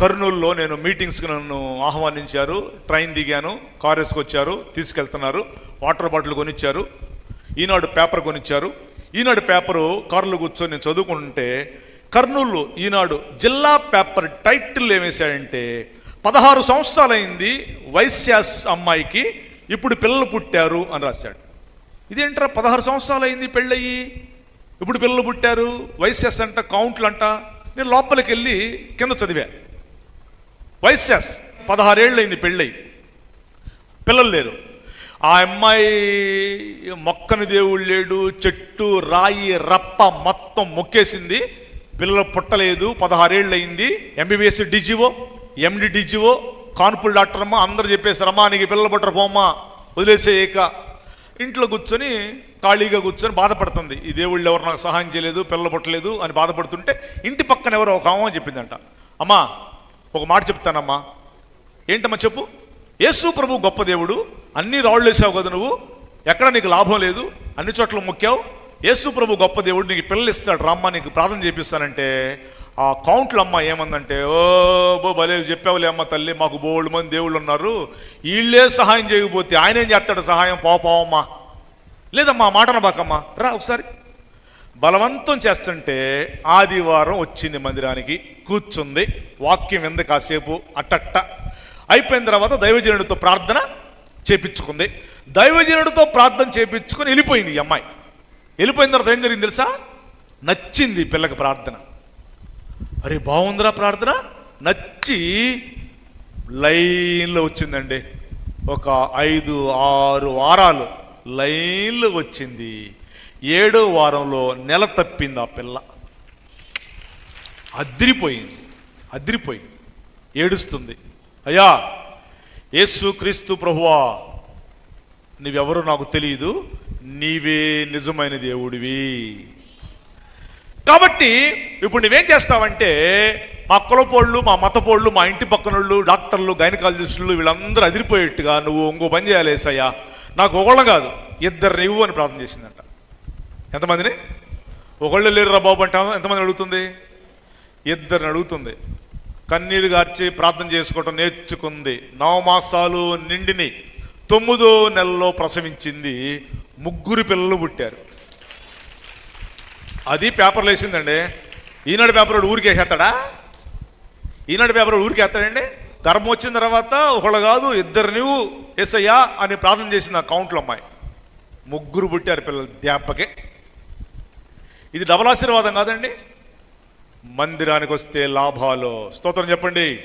కర్నూలులో నేను మీటింగ్స్కి నన్ను ఆహ్వానించారు. ట్రైన్ దిగాను కార్ వేసుకొచ్చారు తీసుకెళ్తున్నారు. వాటర్ బాటిల్ కొనిచ్చారు. ఈనాడు పేపర్ కొనిచ్చారు. ఈనాడు పేపరు కారులో కూర్చొని నేను చదువుకుంటే కర్నూలు ఈనాడు జిల్లా పేపర్ టైటిల్ ఏమేశాడంటే పదహారు సంవత్సరాలైంది వైశ్యాస్ అమ్మాయికి ఇప్పుడు పిల్లలు పుట్టారు అని రాశాడు. ఇదేంట్రా పదహారు సంవత్సరాలు అయింది ఇప్పుడు పిల్లలు పుట్టారు వైశ్యాస్ అంట కౌంట్లు అంట నేను లోపలికి వెళ్ళి కింద చదివా. వైశ్యస్ పదహారేళ్ళు అయింది పెళ్ళై. పిల్లలు లేరు. ఆ అమ్మాయి మొక్కని దేవుడు లేడు చెట్టు రాయి రప్ప మొత్తం మొక్కేసింది. పిల్లలు పుట్టలేదు పదహారేళ్ళు అయింది ఎంబీబీఎస్ డిజివో ఎండి డిజివో కాన్పుల్ డాక్టర్ అమ్మ అందరు చెప్పేశారు అమ్మా నీకు పిల్లలు పుట్టరు పోమ్మా వదిలేసేయక. ఇంట్లో కూర్చొని ఖాళీగా కూర్చొని బాధపడుతుంది. ఈ దేవుళ్ళు ఎవరు నాకు సహాయం చేయలేదు పిల్లలు పుట్టలేదు అని బాధపడుతుంటే ఇంటి పక్కన ఎవరో ఒక అమ్మ చెప్పిందంట. అమ్మా ఒక మాట చెప్తానమ్మా. ఏంటమ్మా చెప్పు? యేసు ప్రభు గొప్ప దేవుడు. అన్ని రాళ్ళు వేసావు కదా నువ్వు. ఎక్కడ నీకు లాభం లేదు? అన్ని చోట్ల మొక్కావు. యేసు ప్రభు గొప్ప దేవుడు నీకు పిల్లలు ఇస్తాడు రామ్మ నీకు ప్రార్థన చేపిస్తానంటే ఆ కౌంట్లు అమ్మ ఏమందంటే ఓ బో భలే చెప్పావులే అమ్మ తల్లి మాకు బోళ్ళు మంది దేవుళ్ళు ఉన్నారు. వీళ్ళే సహాయం చేయకపోతే ఆయన ఏం చేస్తాడు సహాయం? పోపావమ్మా లేదమ్మా ఆ మాటన బాకమ్మా. రా ఒకసారి. బలవంతం చేస్తుంటే ఆదివారం వచ్చింది మందిరానికి కూర్చుంది వాక్యం వింది కాసేపు అట్టట్ట. అయిపోయిన తర్వాత దైవజనుడితో ప్రార్థన చేపించుకుంది. దైవజనుడితో ప్రార్థన చేపించుకొని వెళ్ళిపోయింది ఈ అమ్మాయి. వెళ్ళిపోయిన తర్వాత ఏం జరిగింది తెలుసా? నచ్చింది పిల్లకి ప్రార్థన. అరే బాగుందిరా ప్రార్థన. నచ్చి లైన్లో వచ్చిందండి. ఒక ఐదు ఆరు వారాలు లైన్లో వచ్చింది. ఏడో వారంలో నెల తప్పింది ఆ పిల్ల. అద్రిపోయింది అద్రిపోయింది ఏడుస్తుంది. అయ్యా యేసు క్రీస్తు ప్రభువా నువ్వెవరో నాకు తెలియదు నీవే నిజమైన దేవుడివి. కాబట్టి ఇప్పుడు నువ్వేం చేస్తావంటే మా కులపోళ్ళు మా మతపోళ్ళు మా ఇంటి పక్కనోళ్ళు డాక్టర్లు గైనకాలజిస్టులు వీళ్ళందరూ అదిరిపోయేట్టుగా నువ్వు ఇంకో పని చేయాలేసయ్యా నాకు ఒకళ్ళం కాదు ఇద్దరు నువ్వు అని ప్రార్థన చేసిందంట. ఎంతమందిని? ఒకళ్ళు లేరురా బాబు అంటాము ఎంతమంది అడుగుతుంది? ఇద్దరిని అడుగుతుంది. కన్నీరు గార్చి ప్రార్థన చేసుకోవటం నేర్చుకుంది. నవమాసాలు నిండిని తొమ్మిదో నెలలో ప్రసవించింది. ముగ్గురు పిల్లలు పుట్టారు. అది పేపర్లో వేసిందండి. ఈనాడు పేపర్ ఊరికేసేస్తాడా ఈనాడు పేపర్ ఊరికేస్తాడండి గర్భం వచ్చిన తర్వాత ఒకళ్ళు కాదు ఇద్దరు నువ్వు ఎస్ఐయా అని ప్రార్థన చేసింది ఆ కౌంట్లో అమ్మాయి. ముగ్గురు పుట్టారు పిల్లలు. దెబ్బకే ఇది డబల్ ఆశీర్వాదం కాదండి. మందిరానికి వస్తే లాభాలు. స్తోత్రం చెప్పండి.